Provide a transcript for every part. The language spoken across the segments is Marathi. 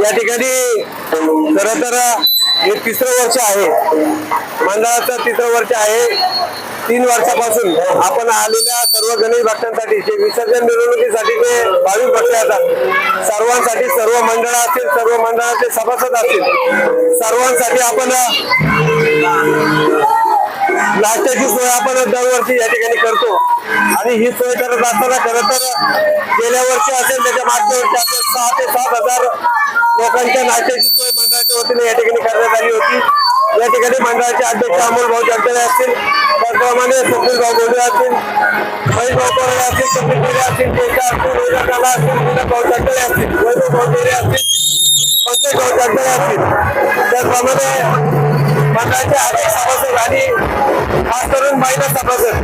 या ठिकाणी खर तर हे तिसरं वर्ष आहे. मंडळाचं तिसरं वर्ष आहे. तीन वर्षापासून आपण आलेल्या सर्व गणेश भक्तांसाठी जे विसर्जन मिरवणुकीसाठी जे भाविक भक्त येतात सर्वांसाठी सर्व मंडळ असतील सर्व मंडळाचे सभासद असतील सर्वांसाठी आपण नाश्त्याची सोय आपण दरवर्षी या ठिकाणी करतो. आणि ही सोय करत असताना खरं तर गेल्या वर्षी असेल त्याच्या मागच्या वर्षी असेल सहा ते सात हजार लोकांच्या नाश्त्याची सोय मंडळाच्या वतीने या ठिकाणी करण्यात आली होती. या ठिकाणी मंडळाचे अध्यक्ष अमोल भाऊ जगदळे असतील त्याचप्रमाणे स्वप्नील भाऊ गोंधळे असतील महेश भाऊ कोरडे असतील कपिल गोरे असतील केशा असतील रोजा काला असतील विनोद भाऊ जगदळे असतील वैभव भाऊ गोरे असतील पंकज भाऊ जगदळे असतील. त्याचप्रमाणे मंडळाचे अनेक सभासद आणि खास करून महिला सभासद.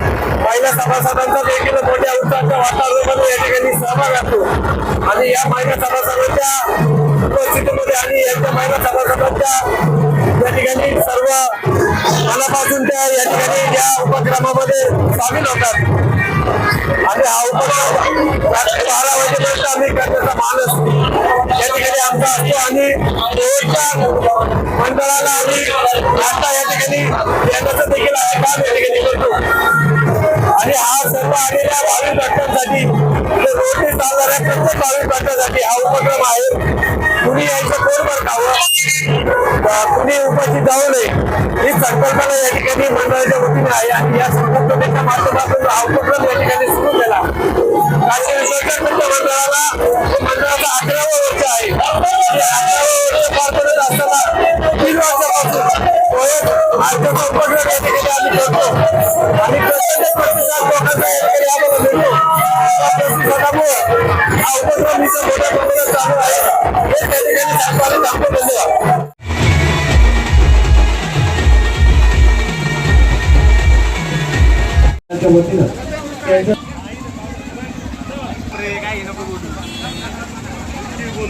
महिला सभासदांचा देखील मोठ्या उत्साहाच्या वातावरणामध्ये या ठिकाणी सहभाग असतो. आणि या महिला सभासदांच्या उपस्थितीमध्ये आणि यांच्या महिला सभासदांच्या या ठिकाणी सर्व मनापासून त्या या ठिकाणी या उपक्रमामध्ये सामील होतात. आणि हा उपक्रम बारा वाजेपर्यंत आम्ही करण्याचा मानस या ठिकाणी आमचा असतो आणि मंडळाला आम्ही आता या ठिकाणी देण्याचं देखील काम या ठिकाणी करतो आणि हा सर्व आलेल्या भाविक भक्तांसाठी म्हणजे रोडने चालणाऱ्या प्रत्येक भाविक भक्तांसाठी हा उपक्रम आहे कुणी यायचं पोरभर खावं कुणी उपस्थित जाऊ नये ही संकल्पना या ठिकाणी मंडळाच्या वतीने आहे आणि या संकल्पनेच्या माध्यमातून हा उपक्रम या ठिकाणी सुरू केला काशी मंडळाला हे मंडळाचा अकरावं वर्ष आहे हे अकरावं वर्ष पार पडत असताना तीन वर्षापासून तो एक आजचा उपक्रम या ठिकाणी आम्ही करतो आणि प्रत्येक प्रतिसाद लोकांचा या ठिकाणी आम्हाला मिळतो त्या प्रतिसादामुळे हा उपक्रम इथं मोठ्या प्रमाणात चालू आहे हे त्या ठिकाणी सांगतो सांगतो धन्यवाद त्यांच्या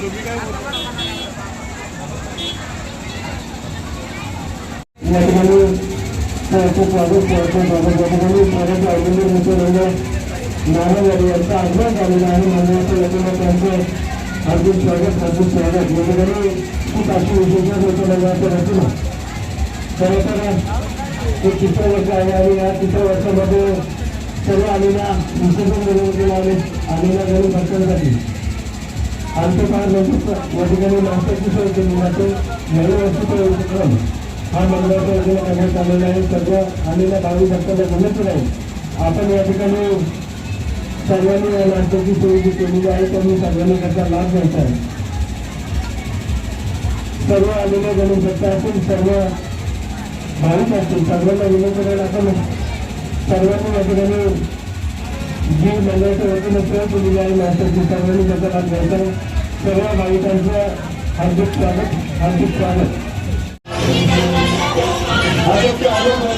या ठिकाणी स्वागत स्वागत अभिनंदन नानावाडी यांचा झालेला आहे हार्दिक स्वागत हार्दिक स्वागत खूप अशी विशेष होतं खरं तर तिसरं वर्ष आहे आणि या तिसऱ्या वर्षामध्ये सर्व आलेल्या विसर्जन आलेल्या गरीब भक्तांसाठी आमच्या फार नंतर या ठिकाणी नाश्त्याची सोय केली जाते नवीन वर्षाचा उपक्रम. हा मंडळाच्या वतीने करण्यात आलेला आहे. सर्व आलेल्या भावी भक्तांना विनंती आहे. आपण या ठिकाणी सर्वांनी या नाश्त्याची सोय जी केलेली आहे. त्यांनी सर्वांनी त्याचा लाभ घ्यायचा आहे. सर्व आलेले गणेश भक्त असतील सर्व भाविक असतील. सर्वांना विनंती करायला आपण सर्वांनी या ठिकाणी जी मंडळाच्या वतीनं सोय केलेली आहे नाश्त्याची सर्वांनी त्याचा लाभ घ्यायचा सर्व भाविकांचं हार्दिक स्वागत हार्दिक स्वागत. आता ते